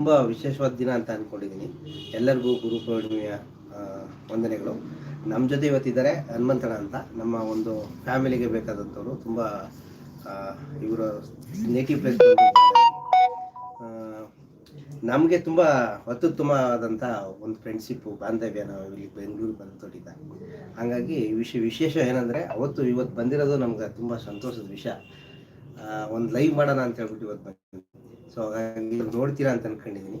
ತುಂಬ ವಿಶೇಷವಾದ ದಿನ ಅಂತ ಅಂದ್ಕೊಂಡಿದ್ದೀನಿ ಎಲ್ಲರಿಗೂ ಗುರು ಪೂರ್ಣಿಮೆಯ ವಂದನೆಗಳು. ನಮ್ಮ ಜೊತೆ ಇವತ್ತಿದ್ದಾರೆ ಹನುಮಂತಣ್ಣ ಅಂತ. ನಮ್ಮ ಒಂದು ಫ್ಯಾಮಿಲಿಗೆ ಬೇಕಾದಂಥವ್ರು ತುಂಬ ಇವರು ನೇಟಿವ್ ಪ್ಲೇಸ್ ನಮಗೆ ತುಂಬ ಅತ್ಯುತ್ತಮವಾದಂಥ ಒಂದು ಫ್ರೆಂಡ್ಶಿಪ್ಪು ಬಾಂಧವ್ಯ ನಾವು ಇಲ್ಲಿ ಬೆಂಗಳೂರು ಬಂದು ತೊಟ್ಟಿದ್ದ ಹಾಗಾಗಿ ವಿಶೇಷ ವಿಶೇಷ ಏನಂದರೆ, ಅವತ್ತು ಇವತ್ತು ಬಂದಿರೋದು ನಮ್ಗೆ ತುಂಬ ಸಂತೋಷದ ವಿಷಯ. ಒಂದು ಲೈವ್ ಮಾಡೋಣ ಅಂತ ಹೇಳ್ಬಿಟ್ಟು ಇವತ್ತು ಬಂದಿದ್ದೀನಿ. ಸೊ ಹಾಗಾಗಿ ನೋಡ್ತೀರಾ ಅಂತ ಅನ್ಕೊಂಡಿದ್ದೀನಿ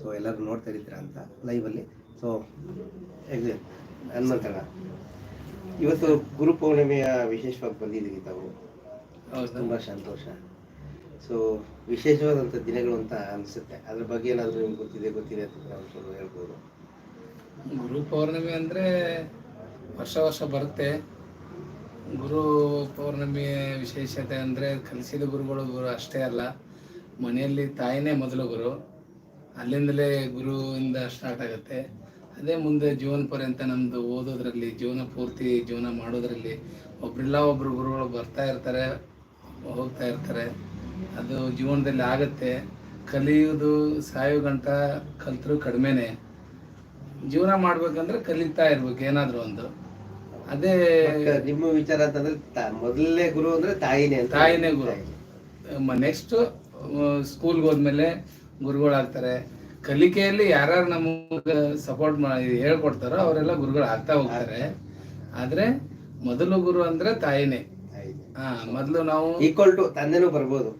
ಸೊ ಎಲ್ಲರೂ ನೋಡ್ತಾ ಇರ್ತೀರಾ ಅಂತ ಲೈವಲ್ಲಿ ಸೊ ಹನುಮಂತಣ್ಣ ಇವತ್ತು ಗುರು ಪೌರ್ಣಿಮೆಯ ವಿಶೇಷವಾಗಿ ಬಂದಿದ್ದೀವಿ ತಾವು. ತುಂಬಾ ತುಂಬ ಸಂತೋಷ. ಸೊ ವಿಶೇಷವಾದಂಥ ದಿನಗಳು ಅಂತ ಅನಿಸುತ್ತೆ. ಅದ್ರ ಬಗ್ಗೆ ಏನಾದರೂ ನಿಮ್ಗೆ ಗೊತ್ತಿದೆ ಗೊತ್ತಿದೆ ಅಂತ ನಾವು ಸ್ವಲ್ಪ ಹೇಳ್ಬೋದು. ಗುರು ಪೌರ್ಣಿಮೆ ಅಂದರೆ ವರ್ಷ ವರ್ಷ ಬರುತ್ತೆ. ಗುರು ಪೌರ್ಣಮಿ ವಿಶೇಷತೆ ಅಂದರೆ ಕಲಿಸಿದ ಗುರುಗಳು ಗುರು ಅಷ್ಟೇ ಅಲ್ಲ. ಮನೆಯಲ್ಲಿ ತಾಯಿನೇ ಮೊದಲು ಗುರು. ಅಲ್ಲಿಂದಲೇ ಗುರುವಿಂದ ಸ್ಟಾರ್ಟ್ ಆಗುತ್ತೆ. ಅದೇ ಮುಂದೆ ಜೀವನ ಪರ್ಯಂತ ನಮ್ಮದು ಓದೋದ್ರಲ್ಲಿ, ಜೀವನ ಪೂರ್ತಿ ಜೀವನ ಮಾಡೋದ್ರಲ್ಲಿ ಒಬ್ರಿಲ್ಲ ಒಬ್ರು ಗುರುಗಳು ಬರ್ತಾ ಇರ್ತಾರೆ, ಹೋಗ್ತಾ ಇರ್ತಾರೆ. ಅದು ಜೀವನದಲ್ಲಿ ಆಗುತ್ತೆ. ಕಲಿಯುವುದು ಸಾಯೋ ಗಂಟ ಕಲ್ತರೂ ಕಡಿಮೆನೆ. ಜೀವನ ಮಾಡ್ಬೇಕಂದ್ರೆ ಕಲಿತಾ ಇರ್ಬೇಕು, ಏನಾದರೂ ಒಂದು. ಅದೇ ನಿಮ್ಮ ವಿಚಾರ ಅಂತಂದ್ರೆ ಮೊದಲನೇ ಗುರು ಅಂದ್ರೆ ತಾಯಿನೇ ತಾಯಿನೇ ಗುರು. ನೆಕ್ಸ್ಟ್ ಸ್ಕೂಲ್ಗೆ ಹೋದ್ಮೇಲೆ ಗುರುಗಳಾಗ್ತಾರೆ. ಕಲಿಕೆಯಲ್ಲಿ ಯಾರ್ಯಾರು ನಮಗೆ ಸಪೋರ್ಟ್ ಮಾಡಿ ಹೇಳ್ಕೊಡ್ತಾರೋ ಅವರೆಲ್ಲ ಗುರುಗಳು ಆಗ್ತಾ ಹೋಗ್ತಾರೆ. ಆದ್ರೆ ಮೊದಲು ಗುರು ಅಂದ್ರೆ ತಾಯಿನೇ. ಹಾ ಮೊದಲು ನಾವು ಈಕ್ವಲ್ ಟು ತಂದೆನೂ ಬರ್ಬೋದು.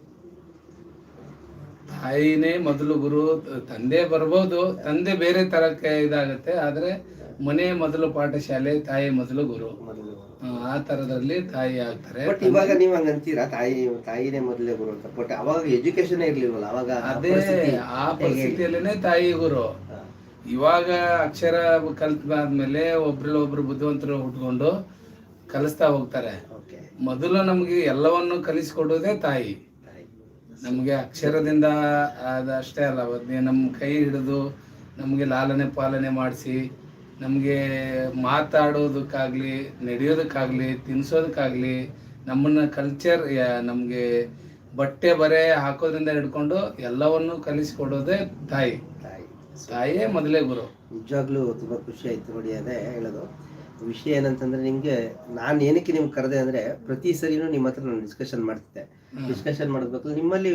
ತಾಯಿನೇ ಮೊದಲು ಗುರು ತಂದೆ ಬರ್ಬೋದು. ತಂದೆ ಬೇರೆ ತರಕ್ಕೆ ಇದಾಗತ್ತೆ. ಆದ್ರೆ ಮನೆ ಮೊದಲು ಪಾಠಶಾಲೆ ತಾಯಿ ಮೊದಲು ಗುರು. ಮೊದಲು ಆ, ತರದಲ್ಲಿ ತಾಯಿ ಆಗ್ತಾರೆ. ಬಟ್ ಇವಾಗ ನೀವ್ ಹಂಗ ಅಂತೀರಾ ತಾಯಿ ತಾಯಿನೇ ಮೊದಲೇ ಗುರು ಅಂತ. ಬಟ್ ಅವಾಗ ಎಜುಕೇಶನ್ ಇರ್ಲಿಲ್ವಲ್ಲ? ಅವಾಗ ಅದೇ ಆ ಪರಿಸ್ಥಿತಿಯಲ್ಲೇನೆ ತಾಯಿ ಗುರು. ಇವಾಗ ಅಕ್ಷರ ಕಲ್ತಾದ್ಮೇಲೆ ಒಬ್ರಲ್ಲಿ ಒಬ್ರು ಬುದ್ಧಿವಂತರು ಹುಟ್ಕೊಂಡು ಕಲಿಸ್ತಾ ಹೋಗ್ತಾರೆ. ಮೊದಲು ನಮ್ಗೆ ಎಲ್ಲವನ್ನು ಕಲಿಸ್ಕೊಡೋದೇ ತಾಯಿ. ನಮ್ಗೆ ಅಕ್ಷರದಿಂದ ಅದಷ್ಟೇ ಅಲ್ಲ. ನಮ್ ನಮ್ಮ ಕೈ ಹಿಡಿದು ನಮಗೆ ಲಾಲನೆ ಪಾಲನೆ ಮಾಡಿಸಿ ನಮಗೆ ಮಾತಾಡೋದಕ್ಕಾಗಲಿ ನಡೆಯೋದಕ್ಕಾಗಲಿ ತಿನ್ನಿಸೋದಕ್ಕಾಗಲಿ ನಮ್ಮನ್ನ ಕಲ್ಚರ್ ನಮಗೆ ಬಟ್ಟೆ ಬರೆ ಹಾಕೋದ್ರಿಂದ ಹಿಡ್ಕೊಂಡು ಎಲ್ಲವನ್ನು ಕಲಿಸಿಕೊಡೋದೇ ತಾಯಿ. ತಾಯಿ. ತಾಯಿಯೇ ಮೊದಲೇ ಗುರು. ನಿಜವಾಗ್ಲೂ ತುಂಬ ಖುಷಿ ಆಯ್ತು ನೋಡಿ ಅದೇ ಹೇಳೋದು. ವಿಷಯ ಏನಂತಂದ್ರೆ ನಿಮ್ಗೆ ನಾನು ಏನಕ್ಕೆ ನಿಮ್ಗೆ ಕರೆದೆ ಅಂದ್ರೆ ಪ್ರತಿ ಸರಿನೂ ನಿಮ್ಮ ಹತ್ರ ನಾನು ಡಿಸ್ಕಷನ್ ಮಾಡ್ತಿದ್ದೆ. ಡಿಸ್ಕಷನ್ ಮಾಡಬೇಕು. ನಿಮ್ಮಲ್ಲಿ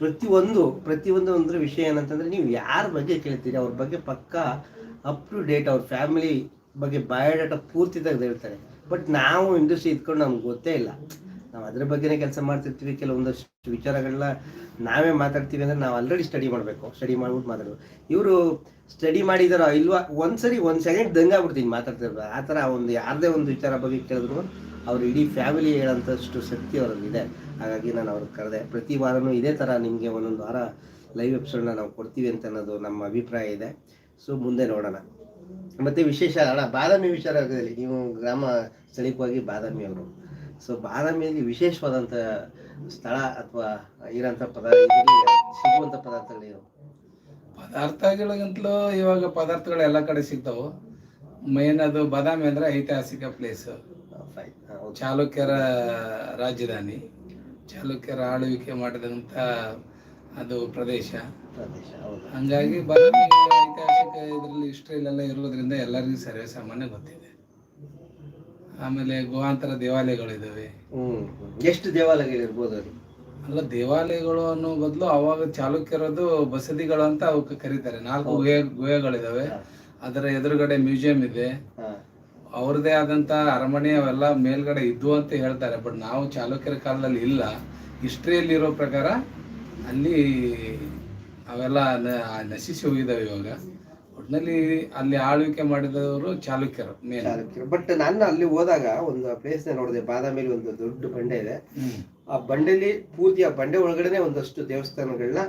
ಪ್ರತಿಯೊಂದು ಪ್ರತಿಯೊಂದು ಅಂದ್ರೆ ವಿಷಯ ಏನಂತಂದ್ರೆ ನೀವು ಯಾರ ಬಗ್ಗೆ ಕೇಳ್ತೀರಿ? ಅವ್ರ ಬಗ್ಗೆ ಪಕ್ಕ ಅಪ್ ಟು ಡೇಟ್ ಅವ್ರ ಫ್ಯಾಮಿಲಿ ಬಗ್ಗೆ ಬಯೋಡಾಟಾ ಪೂರ್ತಿ ತೆಗೆದಿರ್ತಾರೆ ಬಟ್ ನಾವು ಇಂಡಸ್ಟ್ರಿ ಇದ್ಕೊಂಡು ನಮ್ಗೆ ಗೊತ್ತೇ ಇಲ್ಲ. ನಾವು ಅದ್ರ ಬಗ್ಗೆನೇ ಕೆಲಸ ಮಾಡ್ತಿರ್ತೀವಿ, ಕೆಲವೊಂದಷ್ಟು ವಿಚಾರಗಳನ್ನ ನಾವೇ ಮಾತಾಡ್ತೀವಿ ಅಂದರೆ ನಾವು ಆಲ್ರೆಡಿ ಸ್ಟಡಿ ಮಾಡಬೇಕು. ಸ್ಟಡಿ ಮಾಡ್ಬಿಟ್ಟು ಮಾತಾಡೋದು ಇವರು ಸ್ಟಡಿ ಮಾಡಿದಾರೋ ಇಲ್ವಾ, ಒಂದ್ಸರಿ ಒಂದು ಸೆಕೆಂಡ್ ದಂಗಾಗ್ಬಿಡ್ತೀನಿ ಮಾತಾಡ್ತಿರ್ಬೋದು ಆ ಥರ ಒಂದು ಯಾರದೇ ಒಂದು ವಿಚಾರ ಬಗ್ಗೆ ಕೇಳಿದ್ರು ಅವ್ರು ಇಡೀ ಫ್ಯಾಮಿಲಿ ಹೇಳೋಂಥಷ್ಟು ಶಕ್ತಿ ಅವರಲ್ಲಿದೆ. ಹಾಗಾಗಿ ನಾನು ಅವ್ರಿಗೆ ಕರೆದೆ. ಪ್ರತಿ ವಾರನೂ ಇದೇ ಥರ ನಿಮಗೆ ಒಂದೊಂದು ವಾರ ಲೈವ್ ಎಪಿಸೋಡ್ನ ನಾವು ಕೊಡ್ತೀವಿ ಅಂತ ಅನ್ನೋದು ನಮ್ಮ ಅಭಿಪ್ರಾಯ ಇದೆ. ಸೊ ಮುಂದೆ ನೋಡೋಣ. ಮತ್ತೆ ವಿಶೇಷ ಅಣ್ಣ ಬಾದಾಮಿ ವಿಚಾರದಲ್ಲಿ ನೀವು ಗ್ರಾಮ ಸ್ಥಳೀಯವಾಗಿ ಬಾದಾಮಿ ಅವರು. ಸೊ ಬಾದಾಮಿಯಲ್ಲಿ ವಿಶೇಷವಾದಂಥ ಸ್ಥಳ ಅಥವಾ ಇರೋಂಥ ಪದಾರ್ಥ ಸಿಗುವಂಥ ಪದಾರ್ಥಗಳೇನು? ಪದಾರ್ಥಗಳಿಗಂತಲೂ ಇವಾಗ ಪದಾರ್ಥಗಳು ಎಲ್ಲ ಕಡೆ ಸಿಗ್ತಾವೆ. ಮೇನ್ ಅದು ಬಾದಾಮಿ ಅಂದ್ರೆ ಐತಿಹಾಸಿಕ ಪ್ಲೇಸ್ ಚಾಲುಕ್ಯರ ರಾಜಧಾನಿ. ಚಾಲುಕ್ಯರ ಆಳ್ವಿಕೆ ಮಾಡಿದಂಥ ಅದು ಪ್ರದೇಶ. ಪ್ರದೇಶ ಹೌದು. ಹಂಗಾಗಿ ಬಾದಾಮಿ ಐತಿಹಾಸಿಕ ಇದರಲ್ಲಿ ಹಿಸ್ಟ್ರಿಲೆಲ್ಲ ಇರೋದ್ರಿಂದ ಎಲ್ಲರಿಗೂ ಸರ್ವೇ ಸಾಮಾನ್ಯ ಗೊತ್ತಿದೆ. ಆಮೇಲೆ ಗುಹಾಂತರ ದೇವಾಲಯಗಳಿದ್ದಾವೆ ಹ್ಮ್ ಎಷ್ಟು ದೇವಾಲಯಗಳಿರ್ಬೋದು ಅಲ್ಲಿ ಅಲ್ಲ ದೇವಾಲಯಗಳು ಅನ್ನೋ ಬದಲು ಅವಾಗ ಚಾಲುಕ್ಯರದು ಬಸದಿಗಳು ಅಂತ ಅವಕ್ಕೆ ಕರೀತಾರೆ. ನಾಲ್ಕು ಗುಹೆ ಗುಹೆಗಳಿದಾವೆ ಅದರ ಎದುರುಗಡೆ ಮ್ಯೂಸಿಯಂ ಇದೆ. ಅವ್ರದೇ ಆದಂತ ಅರಮನೆ ಅವೆಲ್ಲ ಮೇಲ್ಗಡೆ ಇದ್ವು ಅಂತ ಹೇಳ್ತಾರೆ. ಬಟ್ ನಾವು ಚಾಲುಕ್ಯರ ಕಾಲದಲ್ಲಿ ಇಲ್ಲ. ಹಿಸ್ಟ್ರಿಯಲ್ಲಿ ಇರೋ ಪ್ರಕಾರ ಅಲ್ಲಿ ಅವೆಲ್ಲ ನ- ನಶಿಸಿ ಹೋಗಿದ್ದಾವೆ ಇವಾಗ. ಒಟ್ಟಿನಲ್ಲಿ ಅಲ್ಲಿ ಆಳ್ವಿಕೆ ಮಾಡಿದವರು ಚಾಲುಕ್ಯರು ಮೇನ್ ಚಾಲುಕ್ಯರು. ಬಟ್ ನಾನು ಅಲ್ಲಿ ಹೋದಾಗ ಒಂದು ಪ್ಲೇಸ್ ನೋಡಿದೆ ಬಾದಾಮಿಲಿ ಒಂದು ದೊಡ್ಡ ಬಂಡೆ ಇದೆ. ಆ ಬಂಡೆಲಿ ಪೂರ್ತಿ ಆ ಬಂಡೆ ಒಳಗಡೆನೆ ಒಂದಷ್ಟು ದೇವಸ್ಥಾನಗಳನ್ನ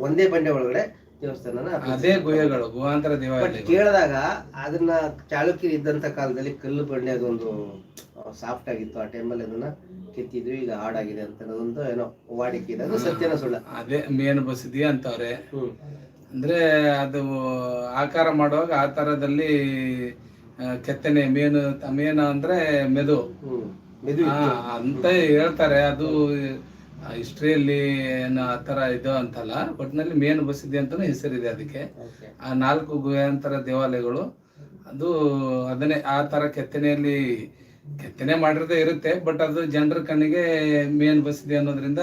ಒಂದೇ ಬಂಡೆ ಒಳಗಡೆ ದೇವಸ್ಥಾನನ ಅದೇ ಗುಹೆಗಳು ಗುಹಾಂತರ ದೇವಾಲಯ ಕೇಳಿದಾಗ ಅದನ್ನ ಚಾಲುಕ್ಯರು ಇದ್ದಂತ ಕಾಲದಲ್ಲಿ ಕಲ್ಲು ಬಂಡೆ ಅದೊಂದು ಸಾಫ್ಟ್ ಆಗಿತ್ತು ಆ ಟೈಮಲ್ಲಿ ಅದನ್ನ. ಕೆತ್ತಿದ್ರು ಈಗ ಹಾಡಾಗಿದೆ ಅಂತ ಒಂದು ಏನೋ ವಾಡಿಕೆ ಇದೆ. ಅದು ಸತ್ಯನ ಸುಳ್ಳ. ಅದೇ ಮೇನ್ ಬಸದಿ ಅಂತವ್ರೆ. ಅಂದ್ರೆ ಅದು ಆಕಾರ ಮಾಡುವಾಗ ಆ ತರದಲ್ಲಿ ಕೆತ್ತನೆ ಮೇನು ಮೇನು ಅಂದ್ರೆ ಮೆದು. ಹಾ, ಅಂತ ಹೇಳ್ತಾರೆ. ಅದು ಹಿಸ್ಟ್ರಿಯಲ್ಲಿ ಏನು ಆ ತರ ಇದು ಅಂತಲ್ಲ. ಒಟ್ಟಿನಲ್ಲಿ ಮೇನ್ ಬಸದಿ ಅಂತಲೂ ಹೆಸರಿದೆ ಅದಕ್ಕೆ. ಆ ನಾಲ್ಕು ಗುಹೆಂತರ ದೇವಾಲಯಗಳು. ಅದು ಅದನ್ನೇ ಆ ತರ ಕೆತ್ತನೆಯಲ್ಲಿ ಕೆತ್ತನೆ ಮಾಡಿರೋದೇ ಇರುತ್ತೆ ಬಟ್ ಅದು ಜನರ ಕಣ್ಣಿಗೆ ಮೇನ್ ಬಸಿದೆ ಅನ್ನೋದ್ರಿಂದ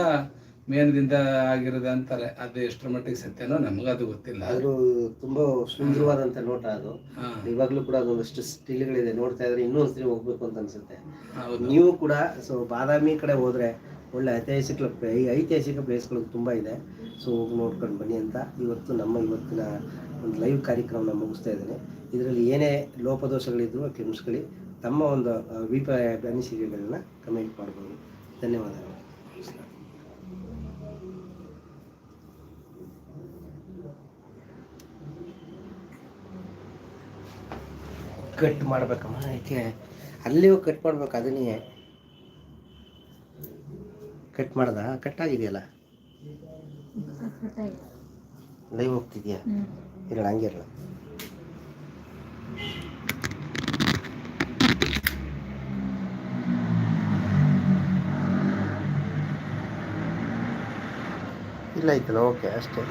ಮೇನದಿಂದ ಆಗಿರೋದು ಅಂತಾರೆ. ಅದು ಎಷ್ಟರ ಮಟ್ಟಿಗೆ ಸತ್ಯನೋ ನಮ್ಗೆ ಅದು ಗೊತ್ತಿಲ್ಲ. ಅದು ತುಂಬಾ ಸುಂದರವಾದಂತ ನೋಟ ಅದು. ಇವಾಗ್ಲೂ ಕೂಡ ಅದೊಂದಷ್ಟು ಸ್ಟಿಲ್ಗಳಿದೆ. ನೋಡ್ತಾ ಇದ್ರೆ ಇನ್ನೂ ಒಂದ್ಸರಿ ಹೋಗ್ಬೇಕು ಅಂತ ಅನ್ಸುತ್ತೆ. ನೀವು ಕೂಡ ಸೊ ಬಾದಾಮಿ ಕಡೆ ಹೋದ್ರೆ ಒಳ್ಳೆ ಐತಿಹಾಸಿಕ ಐತಿಹಾಸಿಕ ಪ್ಲೇಸ್ಗಳು ತುಂಬಾ ಇದೆ. ಸೊ ಹೋಗಿ ನೋಡ್ಕೊಂಡು ಬನ್ನಿ ಅಂತ ಇವತ್ತು ನಮ್ಮ ಇವತ್ತಿನ ಒಂದು ಲೈವ್ ಕಾರ್ಯಕ್ರಮನ ಮುಗಿಸ್ತಾ ಇದ್ದೀನಿ. ಇದರಲ್ಲಿ ಏನೇ ಲೋಪದೋಷಗಳಿದ್ರು ಕ್ಷಮಿಸ್ಕೊಳ್ಳಿ ತಮ್ಮ ಒಂದು ಅಭಿಪ್ರಾಯ ಅನಿಸಿಕೆಗಳನ್ನ ಕಮೆಂಟ್ ಮಾಡ್ಬೋದು. ಧನ್ಯವಾದಗಳು. ಕಟ್ ಮಾಡ್ಬೇಕಮ್ಮ. ಯಾಕೆ ಅಲ್ಲಿಯೂ ಕಟ್ ಮಾಡ್ಬೇಕು ಅದನ್ನೇ. ಕಟ್ ಮಾಡ್ದ? ಕಟ್ ಆಗಿದೆಯಲ್ಲ? ಲೈವ್ ಹೋಗ್ತಿದ್ಯಾ? ಇರಲ್ಲ ಹಂಗೆ ಇಲ್ಲ ಐತಲ್ಲ ಓಕೆ ಅಷ್ಟೇ.